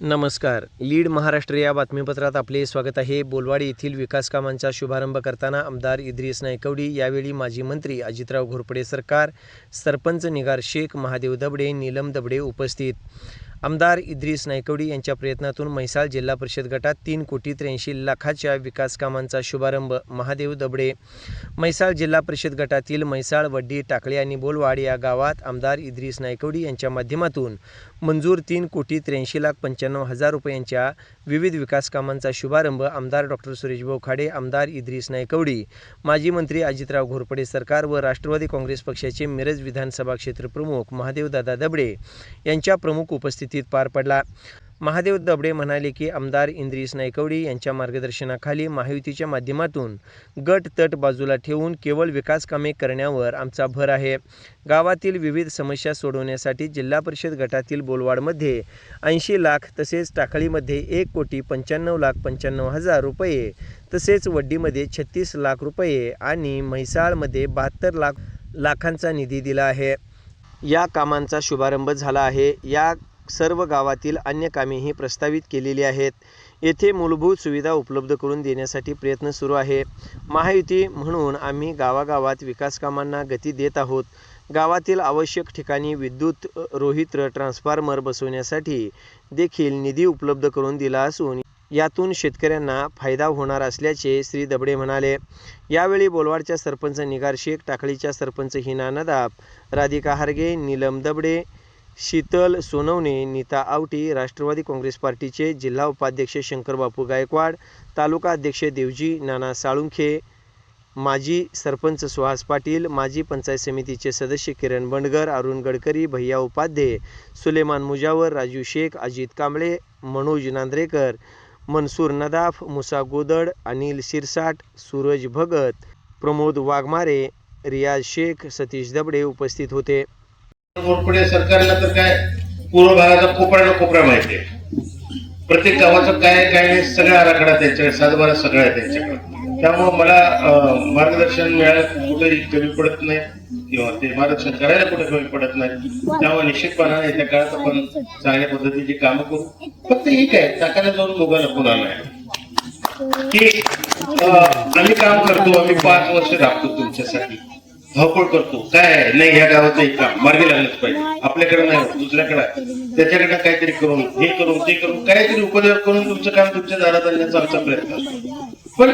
नमस्कार. लीड महाराष्ट्र या बातमीपत्रात आपले स्वागत आहे. बोलवाडी येथील विकास कामांचा शुभारंभ करताना आमदार इद्रिस नायकवडी यावेळी माजी मंत्री अजितराव घोरपडे सरकार सरपंच निगार शेख महादेव दबडे नीलम दबडे उपस्थित. आमदार इद्रिस नायकवडी यांच्या प्रयत्नातून म्हैसाळ जिल्हा परिषद गटात तीन कोटी त्र्याऐंशी लाखाच्या विकास कामांचा शुभारंभ. महादेव दबडे म्हैसाळ जिल्हा परिषद गटातील म्हैसाळ वड्डी टाकळे आणि बोलवाड या गावात आमदार इद्रिस नायकवडी यांच्या माध्यमातून मंजूर तीन कोटी त्र्याऐंशी लाख पंच्याण्णव हजार रुपयांच्या विविध विकास कामांचा शुभारंभ आमदार डॉक्टर सुरेशभाऊ खाडे आमदार इद्रिस नायकवडी माजी मंत्री अजितराव घोरपडे सरकार व राष्ट्रवादी काँग्रेस पक्षाचे मिरज विधानसभा क्षेत्र प्रमुख महादेवदादा दबडे यांच्या प्रमुख उपस्थित उपस्थितीत पार पडला. महादेव दबडे म्हणाले की आमदार इंद्रिस नायकवडी यांच्या मार्गदर्शनाखाली महायुतीच्या माध्यमातून गट तट बाजूला ठेवून केवळ विकास कामे करण्यावर आमचा भर आहे. गावातील विविध समस्या सोडवण्यासाठी जिल्हा परिषद गटातील बोलवाडमध्ये ऐंशी लाख तसेच टाकळीमध्ये एक कोटी पंच्याण्णव लाख पंच्याण्णव हजार रुपये तसेच वड्डीमध्ये छत्तीस लाख रुपये आणि म्हैसाळमध्ये बहात्तर लाख लाखांचा निधी दिला आहे. या कामांचा शुभारंभ झाला आहे. या सर्व गावातील अन्य कामेही प्रस्तावित केलेली आहेत. येथे मूलभूत सुविधा उपलब्ध करून देण्यासाठी प्रयत्न सुरू आहे. महायुती म्हणून आम्ही गावागावात विकासकामांना गती देत आहोत. गावातील आवश्यक ठिकाणी विद्युत रोहित्र ट्रान्सफॉर्मर बसवण्यासाठी देखील निधी उपलब्ध करून दिला असून यातून शेतकऱ्यांना फायदा होणार असल्याचे श्री दबडे म्हणाले. यावेळी बोलवाडच्या सरपंच निगार शेख टाकळीच्या सरपंच हिना नदाब राधिका हारगे नीलम दबडे शीतल सोनवणे नीता आवटी राष्ट्रवादी काँग्रेस पार्टीचे जिल्हा उपाध्यक्ष शंकरबापू गायकवाड तालुका अध्यक्ष देवजी नाना साळुंखे माजी सरपंच सुहास पाटील माजी पंचायत समितीचे सदस्य किरण बंडगर अरुण गडकरी भैया उपाध्ये सुलेमान मुजावर राजू शेख अजित कांबळे मनोज नांद्रेकर मनसूर नदाफ मुसा गोदड अनिल शिरसाट सूरज भगत प्रमोद वाघमारे रियाज शेख सतीश दबडे उपस्थित होते. घोरपडे सरकारला तर काय पूर्व भागाचा कोपऱ्याला कोपरा माहिती आहे. प्रत्येक गावाचं काय काय सगळा आराखडा त्यांच्याकडे सातबारा सगळं आहे त्यांच्याकडे. त्यामुळं मला मार्गदर्शन मिळालं कुठेही कमी पडत नाही. किंवा ते मार्गदर्शन करायला कुठे कमी पडत नाही. त्यामुळे निश्चितपणाने येत्या काळात आपण चांगल्या पद्धतीची कामं करू. फक्त एक आहे टाकायला जाऊन मुगाला पुन्हा नाही की आम्ही काम करतो आम्ही पाच वर्ष राबतो तुमच्यासाठी. धावपळ करतो. काय? आहे? नाही ह्या गावाचं एक काम. मार्गी लागलंच पाहिजे. आपल्याकडे नाही होत, दुसऱ्याकडे त्याच्याकडे काहीतरी करून हे करून ते करून काहीतरी उपयोग करून तुमचं काम तुमच्या दारात आणण्याचा आमचा प्रयत्न असतो. पण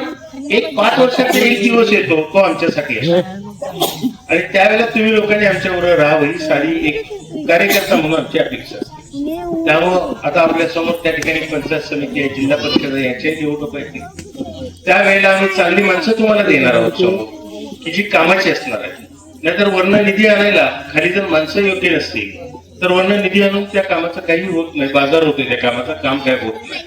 एक पाच वर्षाचा एक दिवस येतो तो आमच्यासाठी असतो आणि त्यावेळेला तुम्ही लोकांनी आमच्याबरोबर राहावं ही सारी एक कार्यकर्ता म्हणून आमची अपेक्षा असते. त्यामुळं आता आपल्यासमोर त्या ठिकाणी पंचायत समिती आहे जिल्हा परिषद आहे याच्या निवडणूक आहे त्यावेळेला आम्ही चांगली माणसं तुम्हाला देणार आहोत समोर. की जी कामाची असणार आहे. नाहीतर वर्ण निधी आणायला खाली जर माणसं योग्य नसतील तर वर्ण निधी आणून त्या कामाचं काही होत नाही. बाजार होते त्या कामाचं काम काय होत नाही.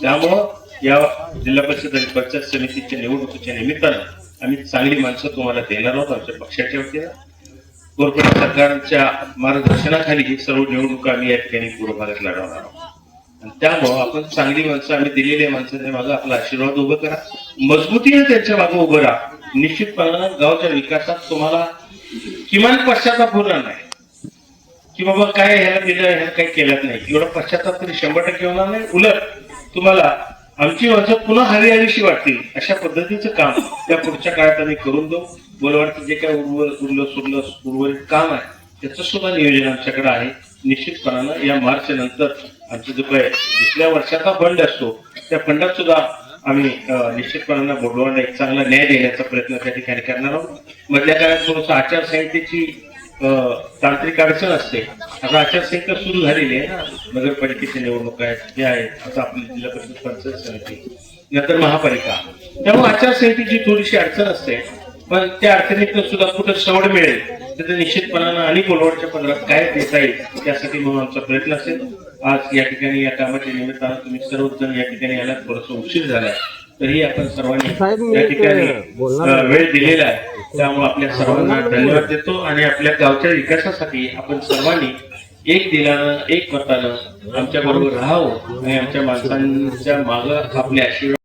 त्यामुळं या जिल्हा परिषद आणि पंचायत समितीच्या निवडणुकीच्या निमित्तानं आम्ही चांगली माणसं तुम्हाला देणार आहोत आमच्या पक्षाच्या वतीनं. कॉर्पोरेट सरकारच्या मार्गदर्शनाखाली सर्व निवडणुका आम्ही या ठिकाणी पूर्व भागात लढवणार आहोत. आणि त्यामुळं आपण चांगली माणसं आम्ही दिलेली माणसांच्या मागे आपला आशीर्वाद उभं करा. मजबूतीने त्यांच्या मागे उभं राहा. निश्चितपणानं गावच्या विकासात तुम्हाला किमान पश्चाताप होणार नाही. की बाबा काय ह्याला दिलं ह्याला काही केलं नाही. एवढा पश्चाताप तरी शंभर टक्के होणार नाही. उलट तुम्हाला आमची माणसं पुन्हा हवी वाटतील. अशा पद्धतीचं काम त्या पुढच्या काळात आम्ही करून देऊ. बोलवाडचं जे काय उर्वर उरलं सुरलं उर्वरित काम आहे त्याचं सुद्धा नियोजन आमच्याकडे आहे. निश्चितपणानं या मार्च नंतर आमचं जो काय दुसऱ्या वर्षाचा फंड असतो त्या फंडात सुद्धा आम्ही निश्चितपणानं बोलवाडला एक चांगला न्याय देण्याचा प्रयत्न त्या ठिकाणी करणार आहोत. मधल्या काळात थोडस आचारसंहितेची अं, तांत्रिक अडचण असते. आता आचारसंहिता सुरू झालेली आहे ना. नगरपालिकेची निवडणूक आहेत हे आहेत असं आपली जिल्हा परिषद पंचायत समिती नंतर महापालिका. त्यामुळे आचारसंहितेची थोडीशी अडचण असते. पण त्या अडचणीतून सुद्धा कुठं सवड मिळेल तर निश्चितपणानं आणि बोलवडच्या पंधरात काय देता येईल त्यासाठी म्हणून आमचा प्रयत्न असेल. आज या ठिकाणी या कामाच्या निमित्तानं तुम्ही सर्वजण या ठिकाणी यायला थोडस उशीर झालाय. तरी आपण सर्वांनी या ठिकाणी वेळ दिलेला आहे. त्यामुळे आपल्या सर्वांना धन्यवाद देतो आणि आपल्या गावच्या विकासासाठी आपण सर्वांनी एक दिलानं एक मतानं आमच्या बरोबर राहावं आणि आमच्या माणसांच्या माग आपले आशीर्वाद